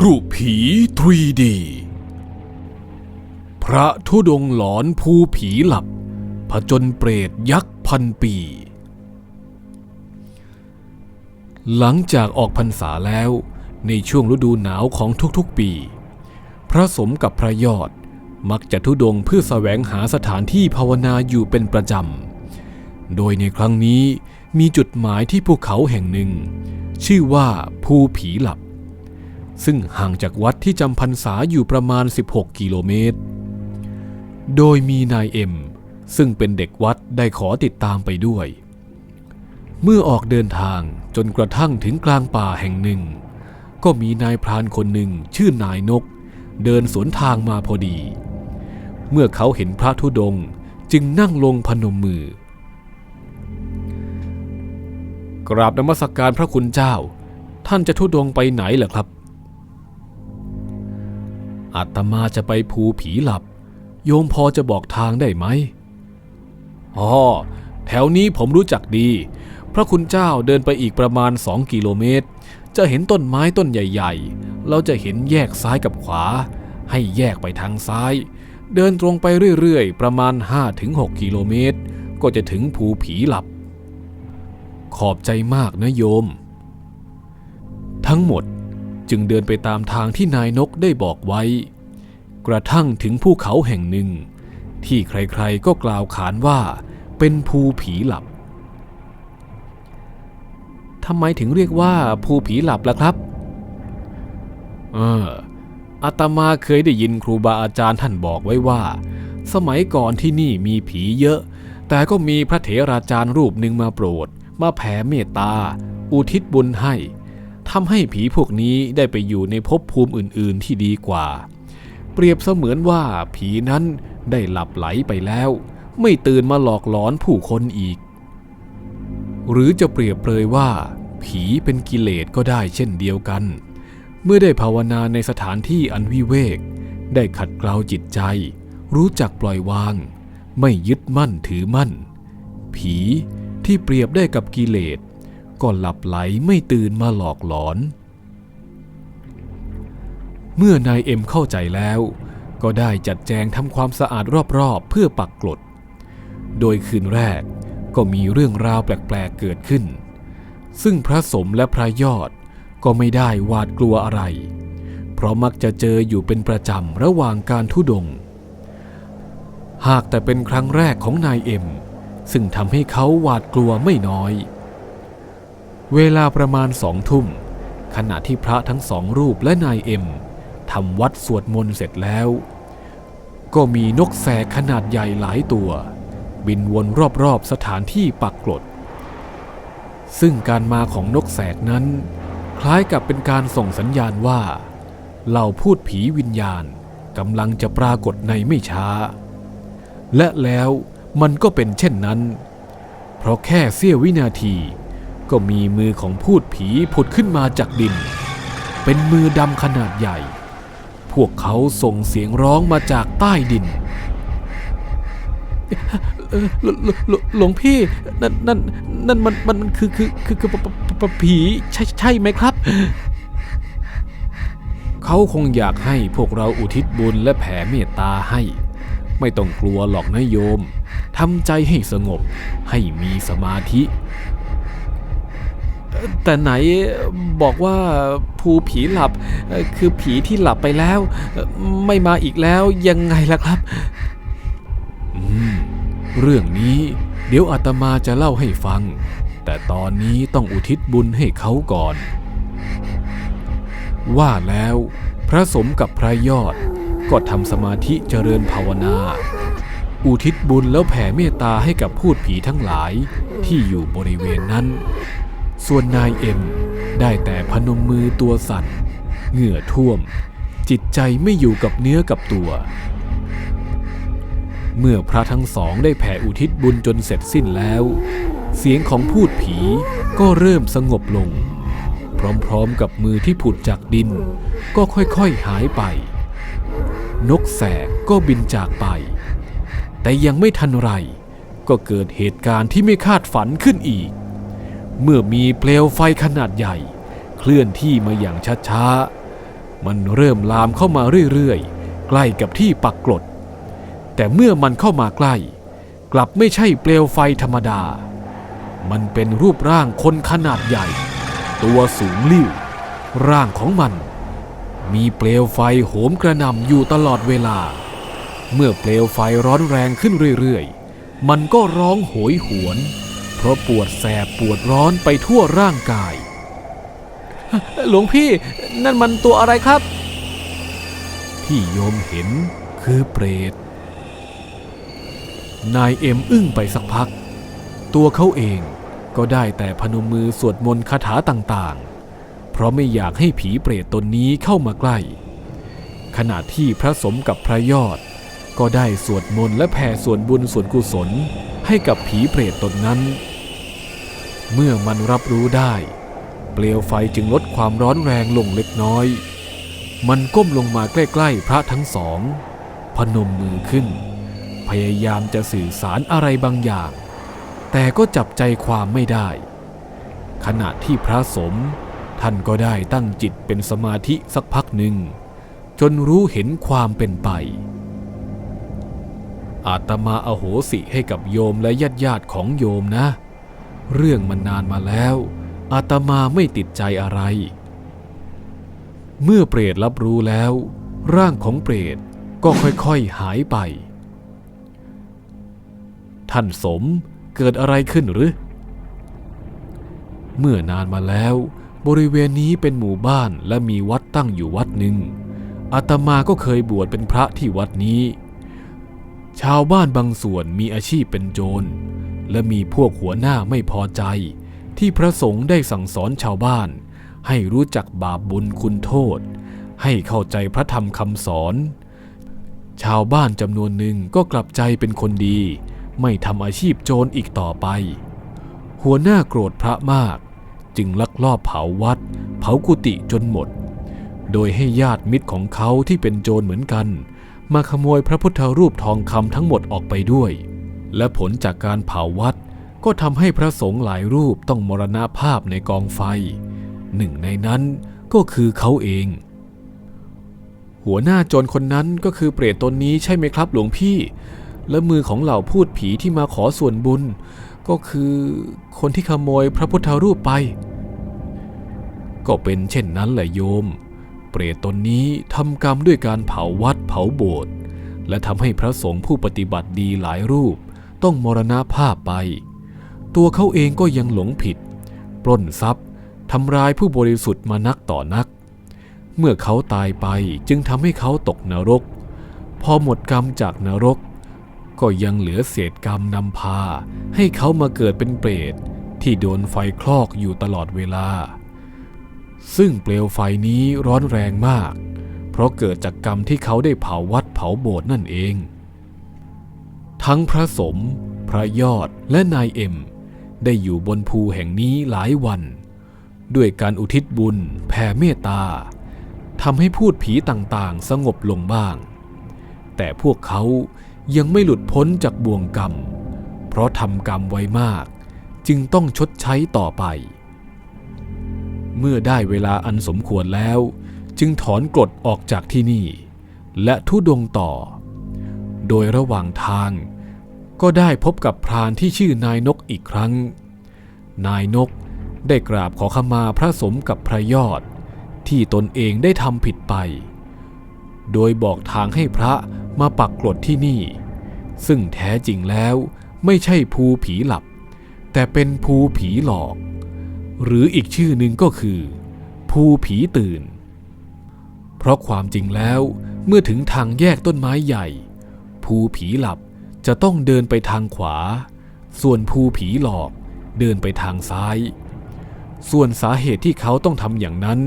กรุผี 3D พระธุดงหลอนภูผีหลับ ผจญเปรตยักษ์พันปี หลังจากออกพรรษาแล้วในช่วงฤดูหนาวของทุกๆปี พระสมกับพระยอดมักจะทุดงเพื่อแสวงหาสถานที่ภาวนาอยู่เป็นประจำ โดยในครั้งนี้มีจุดหมายที่ภูเขาแห่งหนึ่ง ชื่อว่าภูผีหลับ ซึ่งห่างจากวัดที่จำพรรษาอยู่ประมาณ 16 กิโลเมตร โดยมีนายเอ็ม ซึ่งเป็นเด็กวัดได้ขอติดตามไปด้วย เมื่อออกเดินทางจนกระทั่งถึงกลางป่าแห่งหนึ่ง ก็มีนายพรานคนหนึ่งชื่อนายนก เดินสวนทางมาพอดี เมื่อเขาเห็นพระธุดงจึงนั่งลงพนมมือ กราบนมัสการพระคุณเจ้า ท่านจะทุดงไปไหนเหรอครับ อาตมาจะไปภูผีหลับ โยมพอจะบอกทางได้ไหมอ๋อแถวนี้ผมรู้จักดี พระคุณเจ้าเดินไปอีกประมาณ2กิโลเมตร จะเห็นต้นไม้ต้นใหญ่ๆ เราจะเห็นแยกซ้ายกับขวา ให้แยกไปทางซ้าย เดินตรงไปเรื่อยๆ ประมาณ 5-6 กิโลเมตร ก็จะถึงภูผีหลับ ขอบใจมากนะโยม ทั้งหมดจึงเดินไปตามทางที่นายนกได้บอกไว้ กระทั่งถึงภูเขาแห่งหนึ่ง ที่ใครๆก็กล่าวขานว่า เป็นภูผีหลับทำไมถึงเรียกว่าภูผีหลับล่ะครับ เอออาตมาเคยได้ยินครูบาอาจารย์ท่านบอกไว้ว่า สมัยก่อนที่นี่มีผีเยอะ แต่ก็มีพระเถราจารย์รูปหนึ่งมาโปรด มาแผ่เมตตา อุทิศบุญให้ทำให้ผีพวกนี้ได้ไปอยู่ในภพภูมิอื่น ๆ ที่ดีกว่า เปรียบเสมือนว่าผีนั้นได้หลับไหลไปแล้ว ไม่ตื่นมาหลอกหลอนผู้คนอีก หรือจะเปรียบเปรยว่า ผีเป็นกิเลสก็ได้เช่นเดียวกัน เมื่อได้ภาวนาในสถานที่อันวิเวก ได้ขัดเกลาจิตใจ รู้จักปล่อยวาง ไม่ยึดมั่นถือมั่น ผีที่เปรียบได้กับกิเลสก็หลับไหลไม่ตื่นมาหลอกหลอน เมื่อนายเอ็มเข้าใจแล้ว ก็ได้จัดแจงทำความสะอาดรอบๆ เพื่อปักกลด โดยคืนแรกก็มีเรื่องราวแปลกๆเกิดขึ้น ซึ่งพระสมและพระยอดก็ไม่ได้หวาดกลัวอะไร เพราะมักจะเจออยู่เป็นประจำระหว่างการทุดง หากแต่เป็นครั้งแรกของนายเอ็ม ซึ่งทำให้เขาหวาดกลัวไม่น้อย เวลาประมาณสองทุ่มขณะที่พระทั้งสองรูปและนายเอ็ม ทำวัดสวดมนต์เสร็จแล้ว ก็มีนกแสกขนาดใหญ่หลายตัว บินวนรอบๆสถานที่ปักกลด ซึ่งการมาของนกแสกนั้น คล้ายกับเป็นการส่งสัญญาณว่าเหล่าพูดผีวิญญาณกำลังจะปรากฏในไม่ช้า และแล้วมันก็เป็นเช่นนั้น เพราะแค่เสี้ยววินาที ก็มีมือของพูดผีผุดขึ้นมาจากดิน เป็นมือดำขนาดใหญ่ พวกเขาส่งเสียงร้องมาจากใต้ดินหลวงพี่ นั่นนั่นนั่นมันมันมันคือคือคือคือปปปปผีใช่ใช่ไหมครับ เขาคงอยากให้พวกเราอุทิศบุญและแผ่เมตตาให้ ไม่ต้องกลัวหรอกนะโยมทำใจให้สงบให้มีสมาธิ แต่ไหนบอกว่าภูผีหลับคือผีที่หลับไปแล้ว ไม่มาอีกแล้วยังไงล่ะครับเรื่องนี้เดี๋ยวอาตมาจะเล่าให้ฟัง แต่ตอนนี้ต้องอุทิศบุญให้เขาก่อน ว่าแล้วพระสมกับพระยอดก็ทำสมาธิเจริญภาวนา อุทิศบุญแล้วแผ่เมตตาให้กับพูดผีทั้งหลายที่อยู่บริเวณนั้น ส่วนนายเอ็มได้แต่พนมมือตัวสั่น เหงื่อท่วม จิตใจไม่อยู่กับเนื้อกับตัว เมื่อพระทั้งสองได้แผ่อุทิศบุญจนเสร็จสิ้นแล้ว เสียงของพูดผีก็เริ่มสงบลง พร้อมๆกับมือที่ผุดจากดิน ก็ค่อยๆหายไป นกแสกก็บินจากไป แต่ยังไม่ทันไร ก็เกิดเหตุการณ์ที่ไม่คาดฝันขึ้นอีก เมื่อมีเปลวไฟขนาดใหญ่ เคลื่อนที่มาอย่างช้าๆ มันเริ่มลามเข้ามาเรื่อยๆ ใกล้กับที่ปักกลด แต่เมื่อมันเข้ามาใกล้ กลับไม่ใช่เปลวไฟธรรมดา มันเป็นรูปร่างคนขนาดใหญ่ ตัวสูงลิ่ว ร่างของมัน มีเปลวไฟโหมกระหน่ำอยู่ตลอดเวลา เมื่อเปลวไฟร้อนแรงขึ้นเรื่อยๆ มันก็ร้องโหยหวน เพราะปวดแสบปวดร้อนไปทั่วร่างกาย หลวงพี่นั่นมันตัวอะไรครับ ที่โยมเห็นคือเปรต นายเอ็มอึ้งไปสักพัก ตัวเขาเองก็ได้แต่พนมมือสวดมนต์คาถาต่างๆ เพราะไม่อยากให้ผีเปรตตนนี้เข้ามาใกล้ ขณะที่พระสมกับพระยอด ก็ได้สวดมนต์และแผ่ส่วนบุญส่วนกุศล ให้กับผีเปรตตนนั้น เมื่อมันรับรู้ได้ เปลวไฟจึงลดความร้อนแรงลงเล็กน้อย มันก้มลงมาใกล้ๆพระทั้งสอง พนมมือขึ้น พยายามจะสื่อสารอะไรบางอย่าง แต่ก็จับใจความไม่ได้ ขณะที่พระสมท่านก็ได้ตั้งจิตเป็นสมาธิสักพักหนึ่ง จนรู้เห็นความเป็นไป อาตมาอโหสิให้กับโยมและญาติญาติของโยมนะ เรื่องมันนานมาแล้ว อาตมาไม่ติดใจอะไร เมื่อเปรตรับรู้แล้ว ร่างของเปรตก็ค่อยๆหายไป ท่านสมเกิดอะไรขึ้นหรือ เมื่อนานมาแล้ว บริเวณนี้เป็นหมู่บ้านและมีวัดตั้งอยู่วัดหนึ่งอาตมาก็เคยบวชเป็นพระที่วัดนี้ ชาวบ้านบางส่วนมีอาชีพเป็นโจร และมีพวกหัวหน้าไม่พอใจ ที่พระสงฆ์ได้สั่งสอนชาวบ้าน ให้รู้จักบาปบุญคุณโทษ ให้เข้าใจพระธรรมคำสอน ชาวบ้านจำนวนหนึ่งก็กลับใจเป็นคนดี ไม่ทำอาชีพโจรอีกต่อไป หัวหน้าโกรธพระมาก จึงลักลอบเผาวัด เผากุฏิจนหมด โดยให้ญาติมิตรของเขาที่เป็นโจรเหมือนกัน มาขโมยพระพุทธรูปทองคำทั้งหมดออกไปด้วย และผลจากการเผาวัดก็ทำให้พระสงฆ์หลายรูปต้องมรณภาพในกองไฟ หนึ่งในนั้นก็คือเขาเอง หัวหน้าโจรคนนั้นก็คือเปรตตนนี้ใช่ไหมครับหลวงพี่ และมือของเหล่าพูดผีที่มาขอส่วนบุญ ก็คือคนที่ขโมยพระพุทธรูปไป ก็เป็นเช่นนั้นแหละโยม ปรตตนนี้ทำกรรมด้วยการเผาวัดเผาโบสถ์และทำให้พระสงฆ์ผู้ปฏิบัติดีหลายรูปต้องมรณภาพไป ตัวเขาเองก็ยังหลงผิด ปล้นทรัพย์ทำร้ายผู้บริสุทธิ์มานักต่อนัก เมื่อเขาตายไปจึงทำให้เขาตกนรก พอหมดกรรมจากนรก ก็ยังเหลือเศษกรรมนำพา ให้เขามาเกิดเป็นเปรตที่โดนไฟคลอกอยู่ตลอดเวลา ซึ่งเปลวไฟนี้ร้อนแรงมาก เพราะเกิดจากกรรมที่เขาได้เผาวัดเผาโบสถ์นั่นเอง ทั้งพระสม พระยอดและนายเอ็ม ได้อยู่บนภูแห่งนี้หลายวัน ด้วยการอุทิศบุญ แผ่เมตตาทำให้พูดผีต่างๆ สงบลงบ้าง แต่พวกเขายังไม่หลุดพ้นจากบ่วงกรรม เพราะทำกรรมไว้มาก จึงต้องชดใช้ต่อไป เมื่อได้เวลาอันสมควรแล้ว จึงถอนกรดออกจากที่นี่ และทุดงต่อ โดยระหว่างทาง ก็ได้พบกับพรานที่ชื่อนายนกอีกครั้ง นายนกได้กราบขอขมาพระสมกับพระยอด ที่ตนเองได้ทำผิดไป โดยบอกทางให้พระมาปักกรดที่นี่ ซึ่งแท้จริงแล้วไม่ใช่ภูผีหลับ แต่เป็นภูผีหลอก หรืออีกชื่อหนึ่งก็คือ ภูผีตื่น เพราะความจริงแล้วเมื่อถึงทางแยกต้นไม้ใหญ่ ภูผีหลับจะต้องเดินไปทางขวา ส่วนภูผีหลอกเดินไปทางซ้าย ส่วนสาเหตุที่เขาต้องทำอย่างนั้น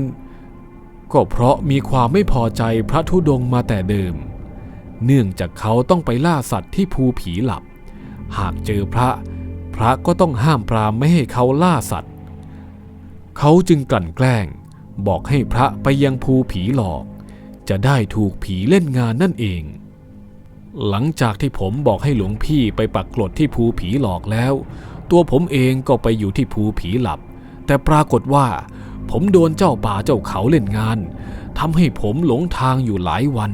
ก็เพราะมีความไม่พอใจพระธุดงมาแต่เดิม เนื่องจากเขาต้องไปล่าสัตว์ที่ภูผีหลับ หากเจอพระ พระก็ต้องห้ามปรามไม่ให้เขาล่าสัตว์ เขาจึงกลั่นแกล้ง บอกให้พระไปยังภูผีหลอก จะได้ถูกผีเล่นงานนั่นเอง หลังจากที่ผมบอกให้หลวงพี่ไปปักกลดที่ภูผีหลอกแล้ว ตัวผมเองก็ไปอยู่ที่ภูผีหลับ แต่ปรากฏว่า ผมโดนเจ้าป่าเจ้าเขาเล่นงานทำให้ผมหลงทางอยู่หลายวัน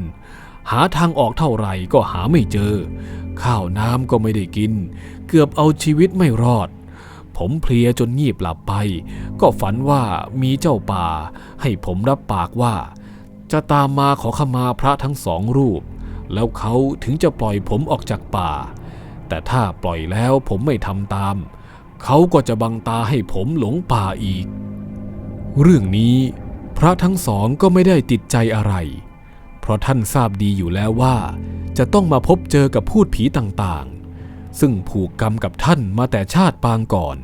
หาทางออกเท่าไหร่ก็หาไม่เจอ ข้าวน้ำก็ไม่ได้กิน เกือบเอาชีวิตไม่รอด ผมเพลียจนงีบหลับไป ก็ฝันว่ามีเจ้าป่า ให้ผมรับปากว่า จะตามมาขอขมาพระทั้งสองรูป แล้วเขาถึงจะปล่อยผมออกจากป่า แต่ถ้าปล่อยแล้วผมไม่ทำตาม เขาก็จะบังตาให้ผมหลงป่าอีก เรื่องนี้พระทั้งสองก็ไม่ได้ติดใจอะไร เพราะท่านทราบดีอยู่แล้วว่า จะต้องมาพบเจอกับพูดผีต่างๆ ซึ่งผูกกรรมกับท่านมาแต่ชาติปางก่อน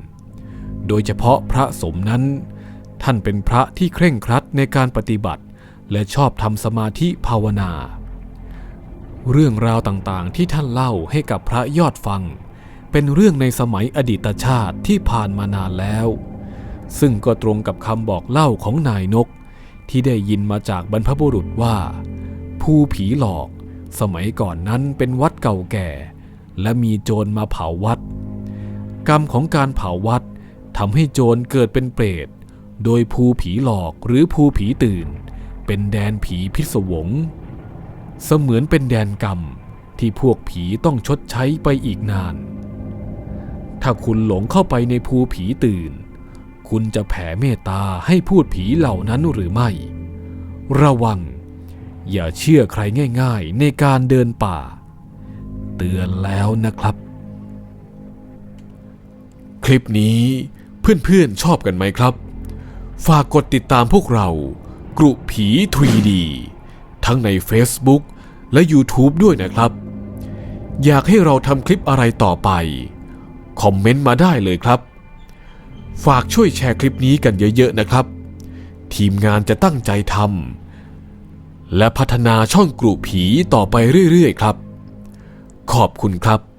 โดยเฉพาะพระสมนั้น ท่านเป็นพระที่เคร่งครัดในการปฏิบัติ และชอบทำสมาธิภาวนา เรื่องราวต่างๆที่ท่านเล่าให้กับพระยอดฟัง เป็นเรื่องในสมัยอดีตชาติที่ผ่านมานานแล้ว ซึ่งก็ตรงกับคำบอกเล่าของนายนก ที่ได้ยินมาจากบรรพบุรุษว่า ผู้ผีหลอก สมัยก่อนนั้นเป็นวัดเก่าแก่ และมีโจรมาเผาวัด กรรมของการเผาวัดทำให้โจรเกิดเป็นเปรต โดยภูผีหลอกหรือภูผีตื่น เป็นแดนผีพิศวง เสมือนเป็นแดนกรรมที่พวกผีต้องชดใช้ไปอีกนาน ถ้าคุณหลงเข้าไปในภูผีตื่น คุณจะแผ่เมตตาให้พูดผีเหล่านั้นหรือไม่ ระวัง อย่าเชื่อใครง่าย ๆ ในการเดินป่า ตือนแล้วนะครับ คลิปนี้เพื่อนๆชอบกันไหมครับ ฝากกดติดตามพวกเรา กรุผี 3D ทั้งใน Facebook และ YouTube ด้วยนะครับ อยากให้เราทำคลิปอะไรต่อไป คอมเมนต์มาได้เลยครับ ฝากช่วยแชร์คลิปนี้กันเยอะๆนะครับ ทีมงานจะตั้งใจทำและพัฒนาช่องกรุผีต่อไปเรื่อยๆครับ ขอบคุณครับ